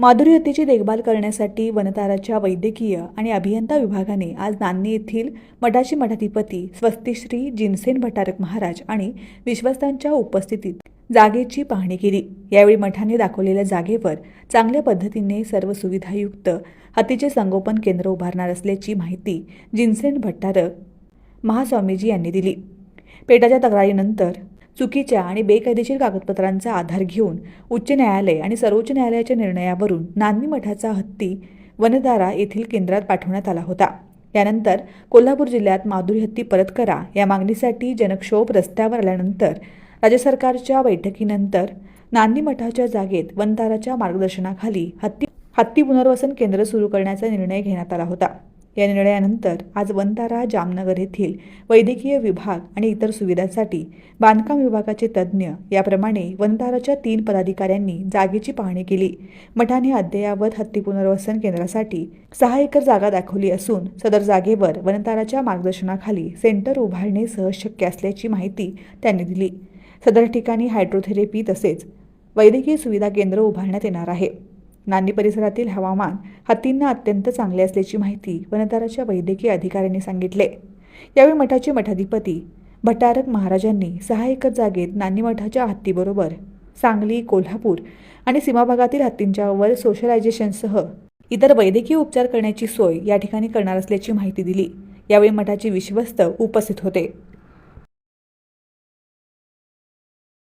माधुरी हत्तीची देखभाल करण्यासाठी वनताराच्या वैद्यकीय आणि अभियंता विभागाने आज नान्नी येथील मठाची मठाधिपती स्वस्तिश्री जिनसेन भटारक महाराज आणि विश्वस्तांच्या उपस्थितीत जागेची पाहणी केली. यावेळी मठाने दाखवलेल्या जागेवर चांगल्या पद्धतीने सर्व सुविधायुक्त हत्तीचे संगोपन केंद्र उभारणार असल्याची माहिती जिनसेन भट्टारक महास्वामीजी यांनी दिली. पेटाच्या तक्रारीनंतर चुकीच्या आणि बेकायदेशीर कागदपत्रांचा आधार घेऊन उच्च न्यायालय आणि सर्वोच्च न्यायालयाच्या निर्णयावरून नांदी मठाचा हत्ती वनदारा येथील केंद्रात पाठवण्यात आला होता. यानंतर कोल्हापूर जिल्ह्यात माधुरी हत्ती परत करा या मागणीसाठी जनक्षोभ रस्त्यावर आल्यानंतर राज्य सरकारच्या बैठकीनंतर नांदी मठाच्या जागेत वनताराच्या मार्गदर्शनाखाली हत्ती हत्ती पुनर्वसन केंद्र सुरू करण्याचा निर्णय घेण्यात आला होता. या निर्णयानंतर आज वनतारा जामनगर येथील वैद्यकीय विभाग आणि इतर सुविधांसाठी बांधकाम विभागाचे तज्ज्ञ याप्रमाणे वनताराच्या तीन पदाधिकाऱ्यांनी जागेची पाहणी केली. मठाने अद्ययावत हत्ती पुनर्वसन केंद्रासाठी सहा एकर जागा दाखवली असून सदर जागेवर वनताराच्या मार्गदर्शनाखाली सेंटर उभारणे सहज शक्य असल्याची माहिती त्यांनी दिली. सदर ठिकाणी हायड्रोथेरपी तसेच वैद्यकीय सुविधा केंद्र उभारण्यात येणार आहे. नांदी परिसरातील हवामान हत्तींना अत्यंत चांगले असल्याची माहिती वनताराच्या वैद्यकीय अधिकाऱ्यांनी सांगितले. यावेळी मठाचे मठाधिपती भटारक महाराजांनी सहा एकर जागेत नांदी मठाच्या हत्तीबरोबर सांगली कोल्हापूर आणि सीमाभागातील हत्तींच्यावर सोशलायझेशनसह इतर वैद्यकीय उपचार करण्याची सोय या ठिकाणी करणार असल्याची माहिती दिली. यावेळी मठाचे विश्वस्त उपस्थित होते.